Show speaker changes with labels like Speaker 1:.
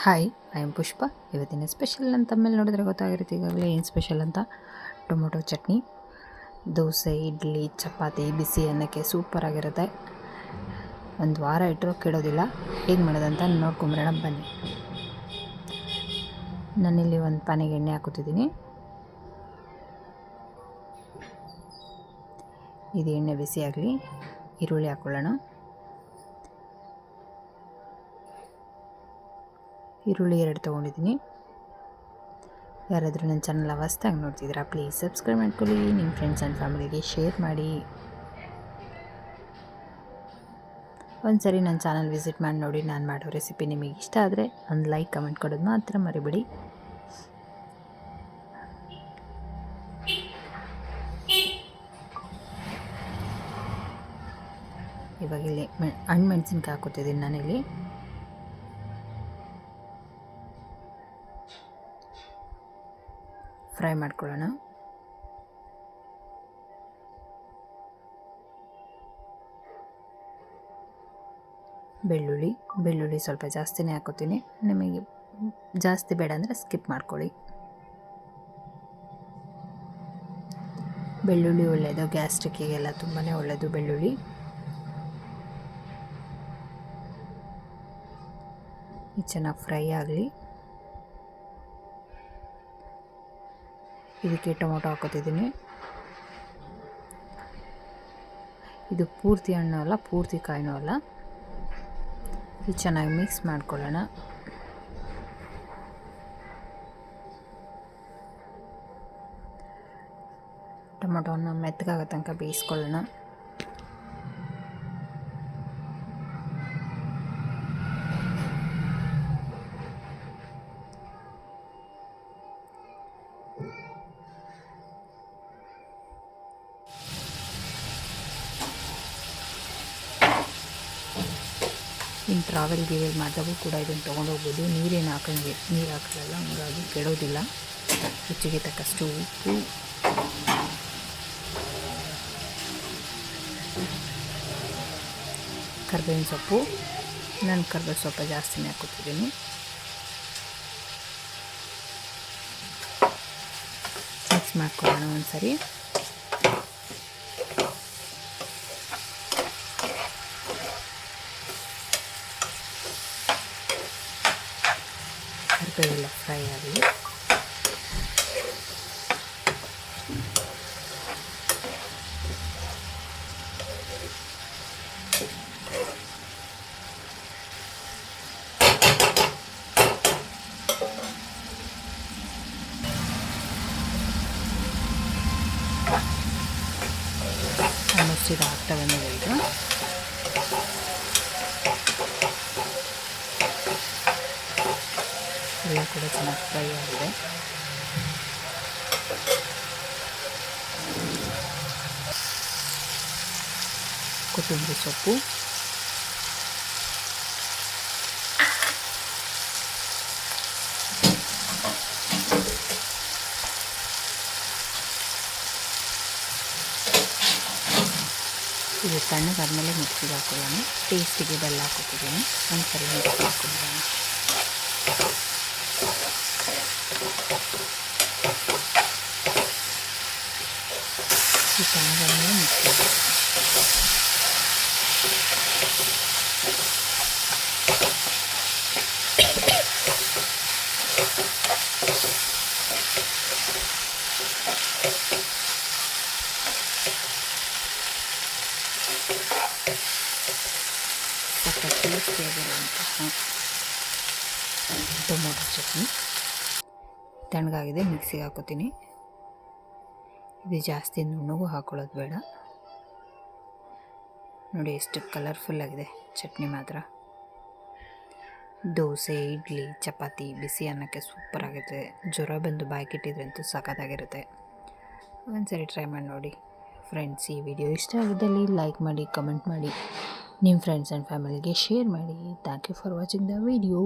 Speaker 1: Hi I am ಪುಷ್ಪ ಇವತ್ತಿನ special ಅಂತ ಮೇಲೆ ನೋಡಿದ್ರೆ ಗೊತ್ತಾಗಿರುತ್ತೆ ಈಗಾಗಲೇ ಏನು ಸ್ಪೆಷಲ್ ಅಂತ. ಟೊಮೊಟೊ ಚಟ್ನಿ, ದೋಸೆ, ಇಡ್ಲಿ, ಚಪಾತಿ, ಬಿಸಿ ಅನ್ನಕ್ಕೆ ಸೂಪರಾಗಿರುತ್ತೆ ಒಂದು ವಾರ ಇಟ್ಟರು ಕೆಡೋದಿಲ್ಲ. ಹೇಗೆ ಮಾಡೋದಂತ ನೋಡ್ಕೊಂಬರೋಣ ಬನ್ನಿ. ನಾನಿಲ್ಲಿ ಒಂದು ಪಾನಿಗೆ ಎಣ್ಣೆ ಹಾಕುತ್ತಿದ್ದೀನಿ. ಇದು ಎಣ್ಣೆ ಬಿಸಿ ಆಗಲಿ, ಈರುಳ್ಳಿ ಹಾಕ್ಕೊಳ್ಳೋಣ ಈರುಳ್ಳಿ ಎರಡು ತೊಗೊಂಡಿದ್ದೀನಿ. ಯಾರಾದರೂ ನನ್ನ ಚಾನಲ್ ಅವಸ್ತಾಗಿ ನೋಡ್ತಿದ್ದೀರಾ ಪ್ಲೀಸ್ ಸಬ್ಸ್ಕ್ರೈಬ್ ಮಾಡ್ಕೊಳ್ಳಿ. ನಿಮ್ಮ ಫ್ರೆಂಡ್ಸ್ ಆ್ಯಂಡ್ ಫ್ಯಾಮಿಲಿಗೆ ಶೇರ್ ಮಾಡಿ. ಒಂದು ಸರಿ ನನ್ನ ಚಾನಲ್ ವಿಸಿಟ್ ಮಾಡಿ ನೋಡಿ, ನಾನು ಮಾಡೋ ರೆಸಿಪಿ ನಿಮಗೆ ಇಷ್ಟ ಆದರೆ ಒಂದು ಲೈಕ್ ಕಮೆಂಟ್ ಕೊಡೋದು ಮಾತ್ರ ಮರಿಬೇಡಿ. ಇವಾಗ ಇಲ್ಲಿ ಮೆ ಹಣ್ಣು ಮೆಣಸಿನ್ಕಾಯಿ ಹಾಕೋತಿದ್ದೀನಿ ನಾನಿಲ್ಲಿ. ಫ್ರೈ ಮಾಡ್ಕೊಳ್ಳೋಣ. ಬೆಳ್ಳುಳ್ಳಿ ಬೆಳ್ಳುಳ್ಳಿ ಸ್ವಲ್ಪ ಜಾಸ್ತಿನೇ ಹಾಕೋತೀನಿ. ನಿಮಗೆ ಜಾಸ್ತಿ ಬೇಡ ಅಂದರೆ ಸ್ಕಿಪ್ ಮಾಡ್ಕೊಳ್ಳಿ. ಬೆಳ್ಳುಳ್ಳಿ ಒಳ್ಳೆಯದು, ಗ್ಯಾಸ್ಟ್ರಿಕ್ಕಿಗೆಲ್ಲ ತುಂಬಾ ಒಳ್ಳೆಯದು ಬೆಳ್ಳುಳ್ಳಿ. ಚೆನ್ನಾಗಿ ಫ್ರೈ ಆಗಲಿ. ಇದಕ್ಕೆ ಟೊಮೊಟೊ ಹಾಕೋತಿದ್ದೀನಿ. ಇದು ಪೂರ್ತಿ ಹಣ್ಣು ಅಲ್ಲ, ಪೂರ್ತಿ ಕಾಯಿನೂ ಅಲ್ಲ. ಇದು ಚೆನ್ನಾಗಿ ಮಿಕ್ಸ್ ಮಾಡ್ಕೊಳ್ಳೋಣ. ಟೊಮೊಟೊವನ್ನು ಮೆತ್ತಗಾಗೋ ತನಕ ಬೇಯಿಸ್ಕೊಳ್ಳೋಣ. ಇನ್ನು ಟ್ರಾವೆಲ್ ಗೀವೆಲ್ ಮಾಡಿದಾಗೂ ಕೂಡ ಇದನ್ನು ತೊಗೊಂಡೋಗ್ಬೋದು. ನೀರೇನು ಹಾಕೋಂಗೆ, ನೀರು ಹಾಕಲ್ಲ ಹಂಗಾಗಿ ಕೆಡೋದಿಲ್ಲ. ರುಚಿಗೆ ತಕ್ಕಷ್ಟು ಉಪ್ಪು. ಕರ್ಬೇವಿನ ಸೊಪ್ಪು. ನಾನು ಕರ್ಬೇವಿನ ಸೊಪ್ಪು ಜಾಸ್ತಿನೇ ಹಾಕೋತಿದ್ದೀನಿ ಮಿಕ್ಸ್ ಮಾಡ್ಕೊಳ್ಳೋಣ ಒಂದು ಸರಿ ಕರಿಬೇವೆಲ್ಲ ಫ್ರೈ ಆಗಲಿ ಆಲ್ಮೋಸ್ಟ್ ಇದು ಆಗ್ತಾ ಎಲ್ಲ ಕೂಡ ಚೆನ್ನಾಗಿ ಫ್ರೈ ಆಗಿದೆ. ಕೊತ್ತಂಬರಿ ಸೊಪ್ಪು. ಇದು ತಣ್ಣಗಾದ್ಮೇಲೆ ಮಿಕ್ಸಿಗೆ ಹಾಕೊಳ್ಳೋಣ. ಟೇಸ್ಟಿಗೆ ಬೆಲ್ಲ ಹಾಕೋತಿದ್ದೀನಿ ಒಂದು ಸರಿ ಮಿಕ್ಸಿಗೆ ಹಾಕೊಂಡಿದ್ದೀನಿ 時間が見えに気をつけるなんか、友達に。ತಣ್ಣಗಾಗಿದೆ, ಮಿಕ್ಸಿಗೆ ಹಾಕೋತೀನಿ. ಇದು ಜಾಸ್ತಿ ನುಣ್ಣಗೂ ಹಾಕೊಳ್ಳೋದು ಬೇಡ. ನೋಡಿ ಎಷ್ಟು ಕಲರ್ಫುಲ್ ಆಗಿದೆ, ಚಟ್ನಿ ಮಾತ್ರ. ದೋಸೆ, ಇಡ್ಲಿ, ಚಪಾತಿ, ಬಿಸಿ ಅನ್ನಕ್ಕೆ ಸೂಪರ್ ಆಗಿದೆ. ಜ್ವರ ಬಂದು ಬಾಯ್ಕಿಟ್ಟಿದ್ರಂತೂ ಸಖತ್ತಾಗಿರುತ್ತೆ. ಒಂದ್ಸರಿ ಟ್ರೈ ಮಾಡಿ ನೋಡಿ. ಫ್ರೆಂಡ್ಸ್ ಈ ವಿಡಿಯೋ ಇಷ್ಟ ಆಗಿದ್ದಲ್ಲಿ ಲೈಕ್ ಮಾಡಿ ಕಮೆಂಟ್ ಮಾಡಿ. ನಿಮ್ಮ ಫ್ರೆಂಡ್ಸ್ ಆ್ಯಂಡ್ ಫ್ಯಾಮಿಲಿಗೆ ಶೇರ್ ಮಾಡಿ. Thank you for watching the video